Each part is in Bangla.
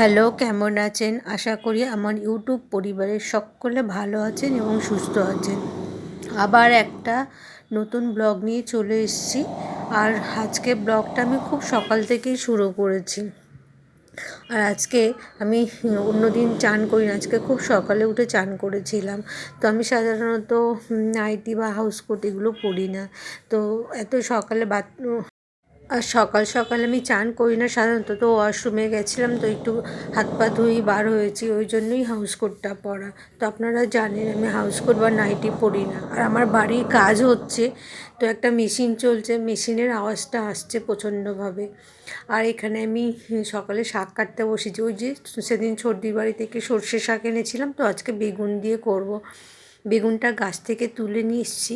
হ্যালো, কেমন আছেন? আশা করি আমার ইউটিউব পরিবারের সকলে ভালো আছেন এবং সুস্থ আছেন। আবার একটা নতুন ব্লগ নিয়ে চলে এসেছি আর আজকে ব্লগটা আমি খুব সকাল থেকেই শুরু করেছি। আর আজকে আমি অন্যদিন চান করি না, আজকে খুব সকালে উঠে চান করেছিলাম। তো আমি সাধারণত নাইটি বা হাউস কোট এগুলো পরি না। তো এত সকালে বাথ আর সকাল সকাল আমি চান করি না, সাধারণত তো ওয়াশরুমে গেছিলাম তো একটু হাত পা ধুই বার হয়েছি, ওই জন্যই হাউস কোটটা পরা। তো আপনারা জানেন আমি হাউস কোট বা নাইটি পরি না। আর আমার বাড়ির কাজ হচ্ছে, তো একটা মেশিন চলছে মেশিনের আওয়াজটা আসছে প্রচণ্ডভাবে। আর এখানে আমি সকালে শাক কাটতে বসেছি, ওই যে সেদিন সর্দির বাড়ি থেকে সর্ষে শাক এনেছিলাম, তো আজকে বেগুন দিয়ে করব। বেগুনটা গাছ থেকে তুলে নিয়ে এসেছি।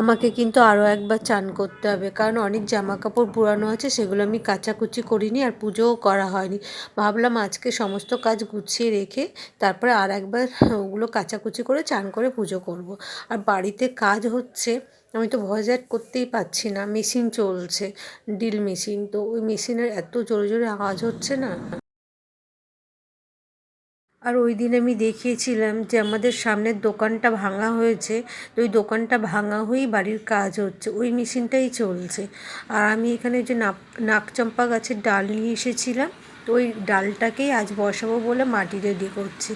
আমাকে কিন্তু আরও একবার চান করতে হবে। কারণ অনেক জামা কাপড় পুরানো আছে, সেগুলো আমি কাচাকুচি করিনি আর পুজোও করা হয়নি। ভাবলাম আজকে সমস্ত কাজ গুছিয়ে রেখে তারপরে আর একবার ওগুলো কাচাকুচি করে চান করে পুজো করব। আর বাড়িতে কাজ হচ্ছে, আমি তো ভয়েস অ্যাড করতেই পারছি না, মেশিন চলছে ডিল মেশিন। তো ওই মেশিনের এত জোরে জোরে আওয়াজ হচ্ছে না। আর ওই দিন আমি দেখিয়েছিলাম যে আমাদের সামনের দোকানটা ভাঙা হয়েছে, তো ওই দোকানটা ভাঙা হয়েই বাড়ির কাজ হচ্ছে। ওই মেশিনটাই চলছে। আর আমি এখানে যে নাক নাকচম্পা গাছের ডাল নিয়ে এসেছিলাম, তো ওই ডালটাকেই আজ বসাবো বলে মাটি রেডি করছি।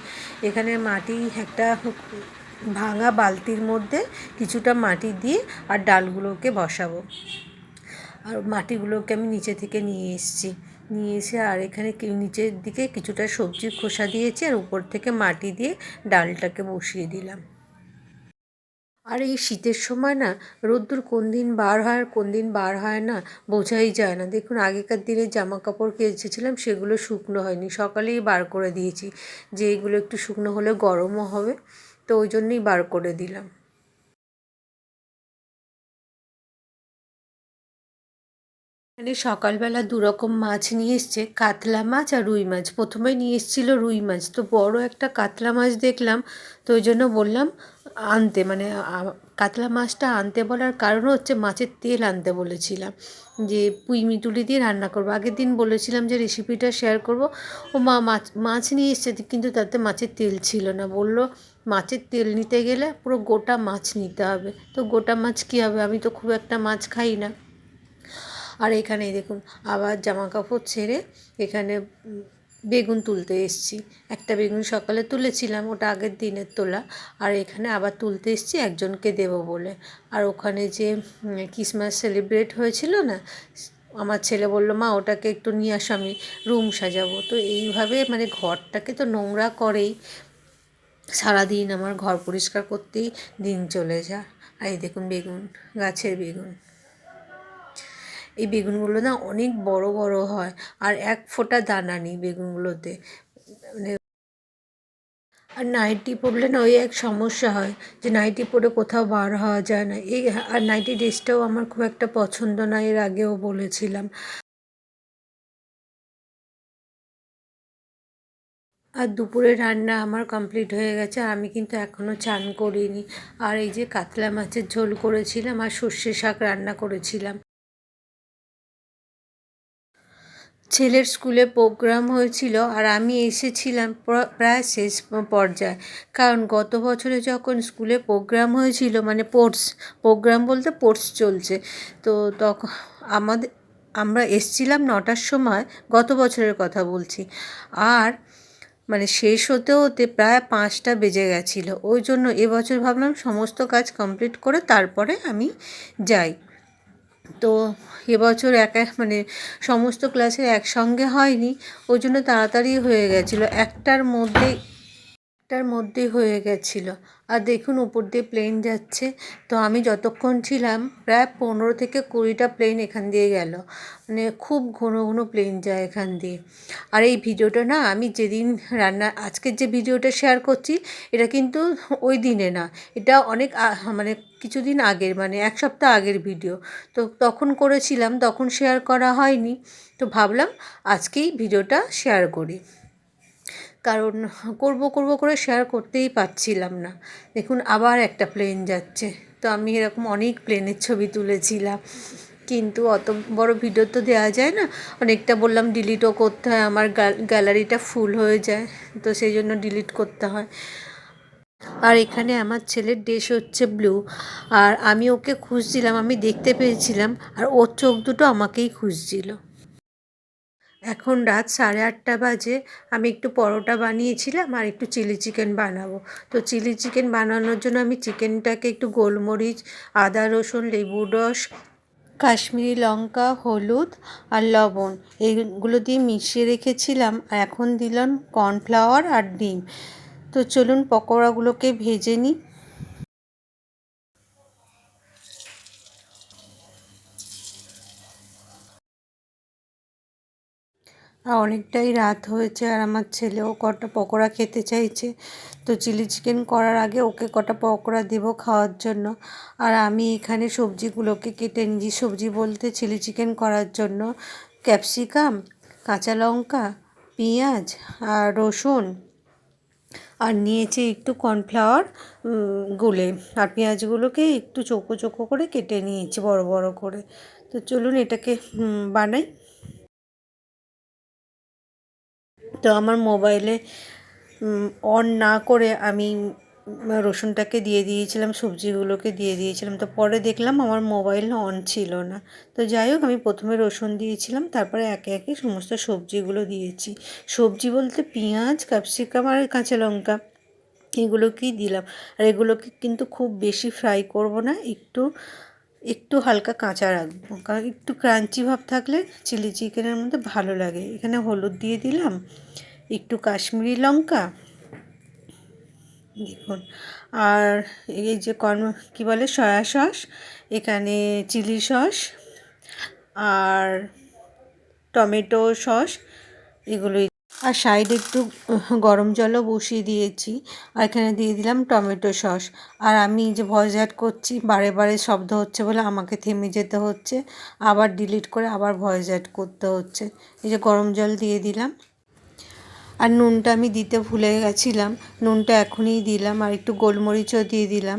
এখানে মাটি একটা ভাঙা বালতির মধ্যে কিছুটা মাটি দিয়ে আর ডালগুলোকে বসাবো। আর মাটিগুলোকে আমি নিচে থেকে নিয়ে এসেছি। নিয়ে এসে আর এখানে নিচের দিকে কিছুটা সবজির খোসা দিয়েছি আর উপর থেকে মাটি দিয়ে ডালটাকে বসিয়ে দিলাম। আর এই শীতের সময় না, রোদ্দুর কোন দিন বার হয় আর কোন দিন বার হয় না বোঝাই যায় না। দেখুন, আগেকার দিনে জামা কাপড় কেচেছিলাম সেগুলো শুকনো হয়নি। সকালেই বার করে দিয়েছি যে এগুলো একটু শুকনো হলে গরমও হবে, তো ওই জন্যই বার করে দিলাম। এখানে সকালবেলা দু রকম মাছ নিয়ে এসছে, কাতলা মাছ আর রুই মাছ। প্রথমে নিয়ে এসেছিল রুই মাছ, তো বড় একটা কাতলা মাছ দেখলাম, তো ওই জন্য বললাম আনতে মানে কাতলা মাছটা আনতে বলার কারণ হচ্ছে মাছের তেল আনতে বলেছিলাম, যে পুঁই মিটুলি দিয়ে রান্না করব। আগের দিন বলেছিলাম যে রেসিপিটা শেয়ার করব। ও মা, মাছ মাছ নিয়ে এসছে, কিন্তু তাতে মাছের তেল ছিল না। বলল, মাছের তেল নিতে গেলে পুরো গোটা মাছ নিতে হবে। তো গোটা মাছ কী হবে? আমি তো খুব একটা মাছ খাই না। আর এখানে দেখুন, আবার জামা কাপড় ছেড়ে এখানে বেগুন তুলতে এসছি। একটা বেগুন সকালে তুলেছিলাম, ওটা আগের দিনের তোলা। আর এখানে আবার তুলতে এসছি, একজনকে দেব বলে। আর ওখানে যে ক্রিসমাস সেলিব্রেট হয়েছিল না, আমার ছেলে বলল, মা, ওটাকে একটু নিয়ে আসো, আমি রুম সাজাবো। তো এইভাবে মানে ঘরটাকে তো নোংরা করেই সারাদিন আমার ঘর পরিষ্কার করতেই দিন চলে যায়। আর এই দেখুন বেগুন, গাছের বেগুন। এই বেগুনগুলো না অনেক বড় বড় হয়। আর এক ফোঁটা দানা নেই বেগুনগুলোতে। মানে আর নাইটি পরলে না ওই এক সমস্যা হয় যে নাইটি পরে কোথাও বার হওয়া যায় না। এই আর নাইটি ড্রেসটাও আমার খুব একটা পছন্দ না, এর আগেও বলেছিলাম। আর দুপুরে রান্না আমার কমপ্লিট হয়ে গেছে আমি কিন্তু এখনও চান করিনি। আর এই যে কাতলা মাছের ঝোল করেছিলাম আর সর্ষে শাক রান্না করেছিলাম। ছেলের স্কুলে প্রোগ্রাম হয়েছিল আর আমি এসেছিলাম প্রায় শেষ পর্যায়ে। কারণ গত বছরে যখন স্কুলে প্রোগ্রাম হয়েছিল মানে স্পোর্টস প্রোগ্রাম বলতে স্পোর্টস চলছে, তো তখন আমাদের আমরা এসছিলাম নটার সময়, গত বছরের কথা বলছি। আর মানে শেষ হতে হতে প্রায় পাঁচটা বেজে গেছিল। ওই জন্য এবছর ভাবলাম সমস্ত কাজ কমপ্লিট করে তারপরে আমি যাই। তো এবছর এক এক মানে সমস্ত ক্লাসের একসঙ্গে হয়নি, ওই জন্য তাড়াতাড়ি হয়ে গেছিল। একটার মধ্যেই একটার মধ্যেই হয়ে গেছিল। আর দেখুন, উপর দিয়ে প্লেন যাচ্ছে। তো আমি যতক্ষণ ছিলাম, প্রায় পনেরো থেকে কুড়িটা প্লেন এখান দিয়ে গেল। মানে খুব ঘন ঘন প্লেন যায় এখান দিয়ে। আর এই ভিডিওটা না, আমি যেদিন রান্না আজকের যে ভিডিওটা শেয়ার করছি, এটা কিন্তু ওই দিনে না। এটা অনেক মানে কিছুদিন আগের মানে এক সপ্তাহ আগের ভিডিও তো তখন করেছিলাম, তখন শেয়ার করা হয়নি। তো ভাবলাম আজকেই ভিডিওটা শেয়ার করি। কারণ করব করব করে শেয়ার করতেই পারছিলাম না। দেখুন, আবার একটা প্লেন যাচ্ছে। তো আমি এরকম অনেক প্লেনের ছবি তুলেছিলাম। কিন্তু অত বড় ভিডিও তো দেওয়া যায় না। অনেকটা বললাম ডিলিটও করতে হয়, আমার গ্যালারিটা ফুল হয়ে যায়। তো সেই জন্য ডিলিট করতে হয়। আর এখানে আমার ছেলের ড্রেস হচ্ছে ব্লু আর আমি ওকে খুঁজছিলাম, আমি দেখতে পেয়েছিলাম। আর ওর চোখ দুটো আমাকেই খুঁজছিল। এখন রাত সাড়ে আটটা বাজে, আমি একটু পরোটা বানিয়েছিলাম আর একটু চিলি চিকেন বানাবো। তো চিলি চিকেন বানানোর জন্য আমি চিকেনটাকে একটু গোলমরিচ, আদা রসুন লেবুর রস, কাশ্মীরি লঙ্কা, হলুদ আর লবণ এইগুলো দিয়ে মিশিয়ে রেখেছিলাম। এখন দিলাম কর্নফ্লাওয়ার আর ডিম। তো চলুন পকোড়াগুলোকে ভেজে নিই। অনেকটাই রাত হয়েছে আর আমার ছেলেও কটা পকোড়া খেতে চাইছে। তো চিলি চিকেন করার আগে ওকে কটা পকোড়া দেব খাওয়ার জন্য। আর আমি এখানে সবজিগুলোকে কেটে নিয়েছি। সবজি বলতে চিলি চিকেন করার জন্য ক্যাপসিকাম, কাঁচা লঙ্কা, পেঁয়াজ আর রসুন। আর নিয়েছি একটু কর্নফ্লাওয়ার গুলে। আর পেঁয়াজগুলোকে একটু চোখো চোখো করে কেটে নিয়েছি, বড় বড় করে। তো চলুন এটাকে বানাই। তো আমার মোবাইলে অন না করে আমি রসুনটাকে দিয়ে দিয়েছিলাম, সবজিগুলোকে দিয়ে দিয়েছিলাম। তো পরে দেখলাম আমার মোবাইল অন ছিল না। তো যাই হোক, আমি প্রথমে রসুন দিয়েছিলাম, তারপরে একে একে সমস্ত সবজিগুলো দিয়েছি। সবজি বলতে পেঁয়াজ, ক্যাপসিকাম আর কাঁচা লঙ্কা, এগুলোকেই দিলাম। আর এগুলোকে কিন্তু খুব বেশি ফ্রাই করব না, একটু একটু হালকা কাঁচা রাখব। কারণ একটু ক্রাঞ্চি ভাব থাকলে চিলি চিকেনের মধ্যে ভালো লাগে। এখানে হলুদ দিয়ে দিলাম, একটু কাশ্মীরি লঙ্কা, দেখুন। আর এই যে কর্ম, কী বলে সয়া সস এখানে চিলি সস আর টমেটো সস এগুলোই আর সাইডে একটু গরম জলও বসিয়ে দিয়েছি। আর এখানে দিয়ে দিলাম টমেটো সস। আর আমি যে ভয়েস অ্যাড করছি, বারে বারে শব্দ হচ্ছে বলে আমাকে থেমে যেতে হচ্ছে। আবার ডিলিট করে আবার ভয়েস অ্যাড করতে হচ্ছে। এই যে গরম জল দিয়ে দিলাম। আর নুনটা আমি দিতে ভুলে গেছিলাম। নুনটা এখনই দিলাম। আর একটু গোলমরিচও দিয়ে দিলাম।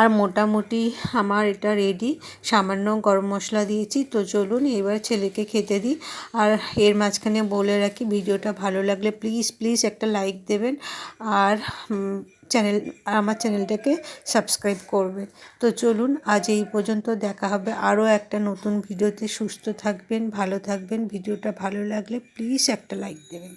আর মোটামুটি আমার এটা রেডি সামান্য গরম মশলা দিয়েছি। তো চলুন এবার ছেলেকে খেতে দিই। আর এর মাঝখানে বলে রাখি, ভিডিওটা ভালো লাগলে প্লিজ প্লিজ একটা লাইক দেবেন। আর চ্যানেল আমার চ্যানেলটাকে সাবস্ক্রাইব করবে তো চলুন আজ এই পর্যন্ত দেখা হবে আরও একটা নতুন ভিডিওতে। সুস্থ থাকবেন, ভালো থাকবেন। ভিডিওটা ভালো লাগলে প্লিজ একটা লাইক দেবেন।